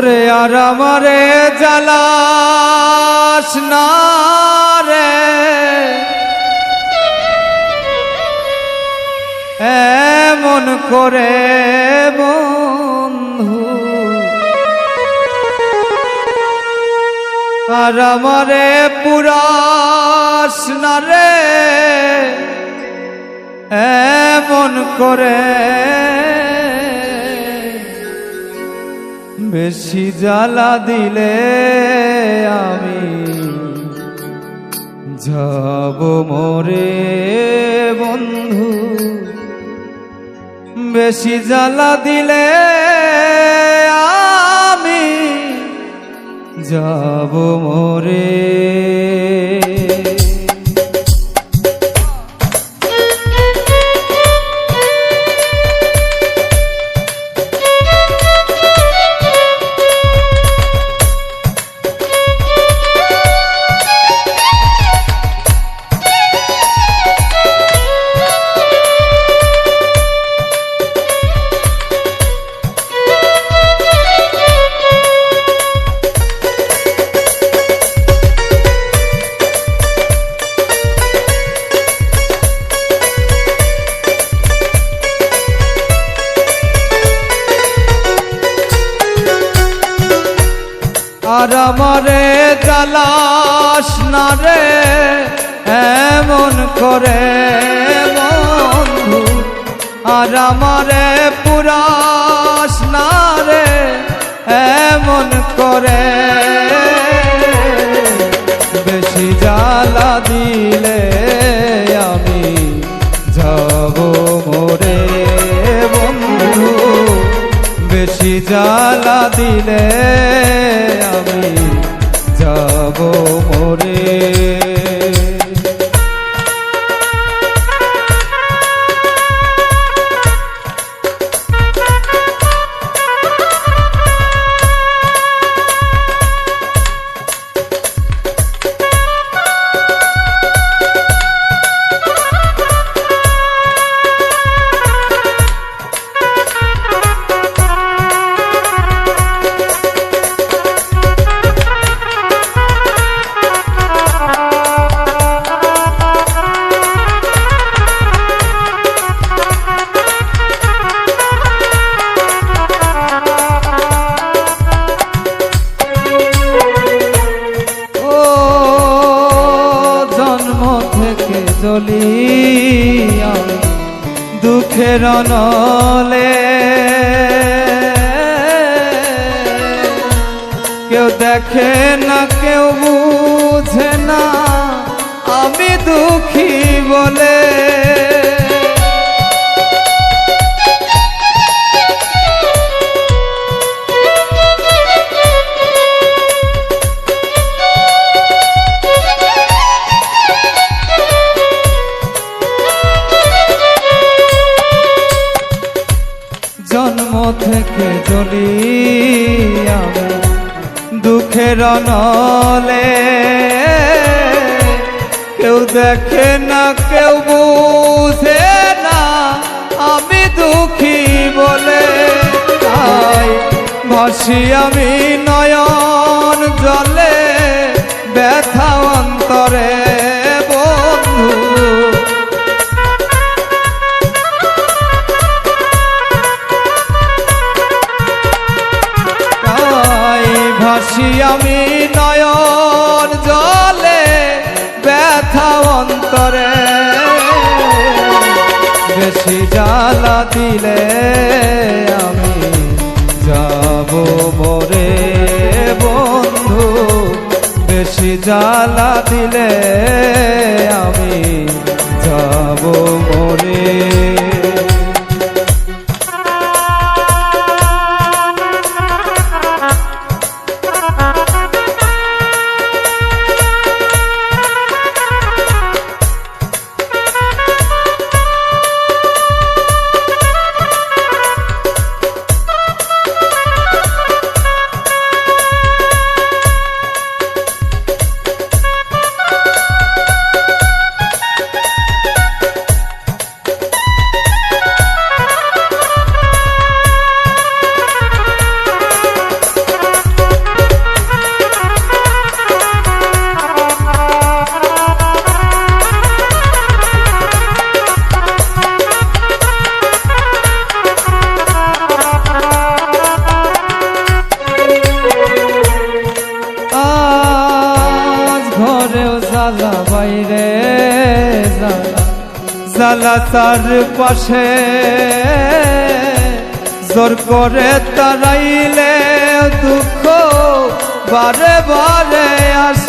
ওরে আর আমারে জ্বালাস না রে। এমন করে বন্ধু, আর আমারে পুরাস না রে। এমন করে বেশি জ্বালা দিলে আমি যাব মরে বন্ধু। বেশি জ্বালা দিলে আমি যাব মরে। আর আমারে জ্বালাস না রে। এমন করে বন্ধু, আর আমারে পুরাস না রে। এমন করে বেশি জ্বালা দিলে আমি যাব মোরে বন্ধু। বেশি জ্বালা দিলে আমি দুঃখের নলে কেউ দেখে না কেউ বুঝে না আমি দুঃখী বলে। আমি দুঃখের নলে কেউ দেখে না, কেউ বুঝে না, আমি দুঃখী বলে তাই ভাসি আমি নয়ন জলে, ব্যথা ভাসি আমি নয়ন জলে ব্যথা অন্তরে। বেশি জ্বালা দিলে আমি যাব মরে বন্ধু। বেশি জ্বালা দিলে আমি জ্বালা তার পাশে। জোর করে তারাইলে দুঃখ বারে বারে আস।